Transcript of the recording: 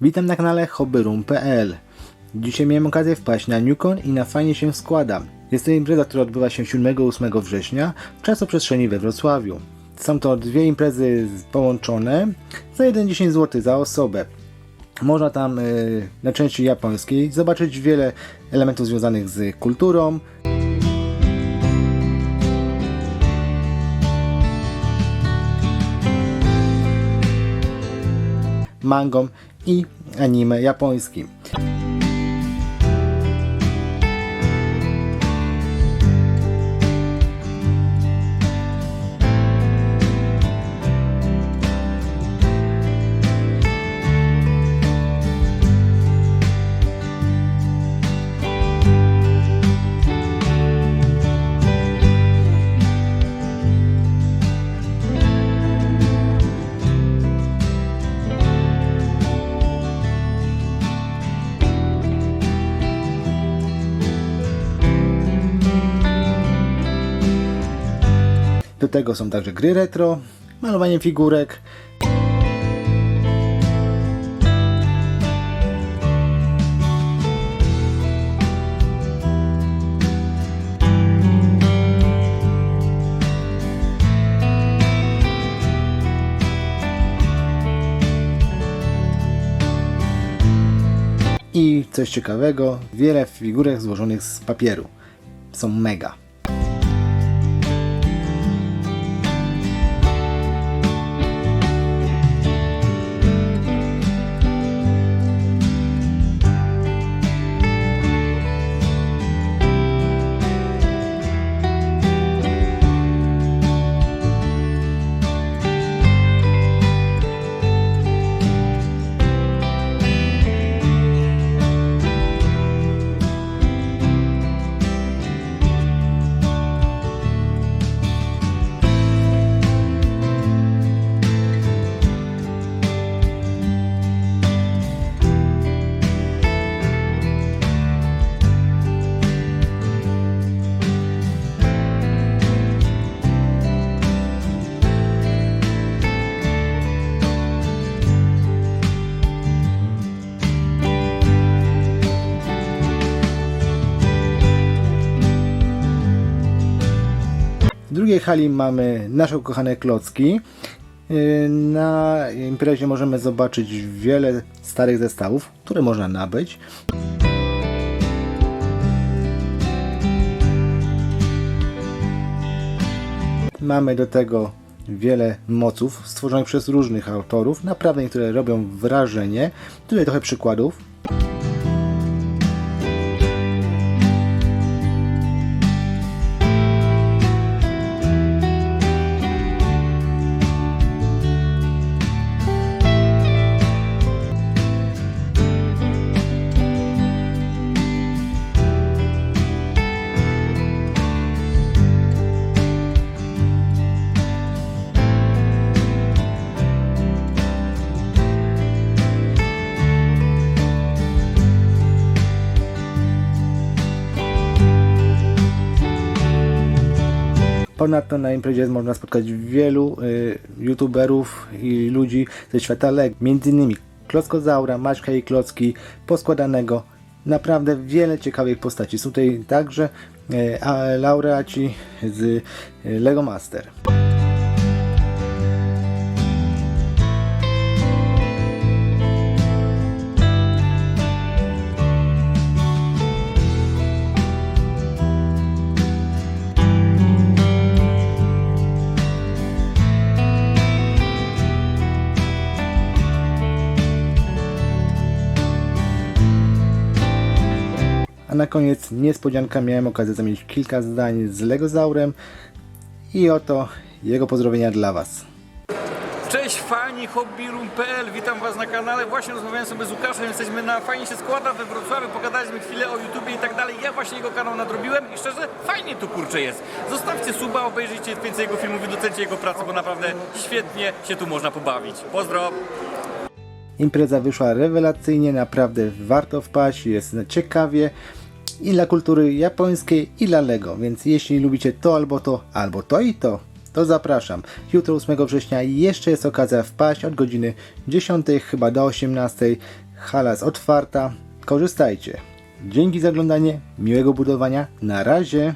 Witam na kanale hobbyroom.pl Dzisiaj miałem okazję wpaść na Newcon i na fajnie się składa. Jest to impreza, która odbywa się 7-8 września w czasoprzestrzeni we Wrocławiu. Są to dwie imprezy połączone za 1,10 zł za osobę. Można tam y, na części japońskiej zobaczyć wiele elementów związanych z kulturą, mangą i anime japońskim. Do tego są także gry retro, malowanie figurek, i coś ciekawego, wiele figurek złożonych z papieru. Są mega. Drugiej hali mamy nasze ukochane klocki. Yy, Na imprezie możemy zobaczyć wiele starych zestawów, które można nabyć. Mamy do tego wiele moców stworzonych przez różnych autorów. Naprawdę niektóre robią wrażenie. Tutaj trochę przykładów. Ponadto na imprezie można spotkać wielu y, youtuberów i ludzi ze świata między innymi Klockozaura, Maćka i Klocki, poskładanego. Naprawdę wiele ciekawych postaci. Są tutaj także y, laureaci z y, LEGO Master. Na koniec niespodzianka miałem okazję zamienić kilka zdań z Legozaurem i oto jego pozdrowienia dla Was. Cześć fani hobbyroom.pl, witam was na kanale. Właśnie rozmawiałem sobie z Łukaszem, jesteśmy na Fajnie się składa we Wrocławiu, pogadaliśmy chwilę o YouTubie i tak dalej. Ja właśnie jego kanał nadrobiłem i szczerze fajnie tu kurczę jest. Zostawcie suba, obejrzyjcie więcej jego filmów i docencie jego pracę, bo naprawdę świetnie się tu można pobawić. Pozdro! Impreza wyszła rewelacyjnie, naprawdę warto wpaść, jest ciekawie i dla kultury japońskiej i dla Lego, więc jeśli lubicie to albo to, albo to i to, to zapraszam. Jutro 8 września jeszcze jest okazja wpaść od godziny 10 chyba do 18. Hala jest otwarta. Korzystajcie. Dzięki za oglądanie, miłego budowania. Na razie.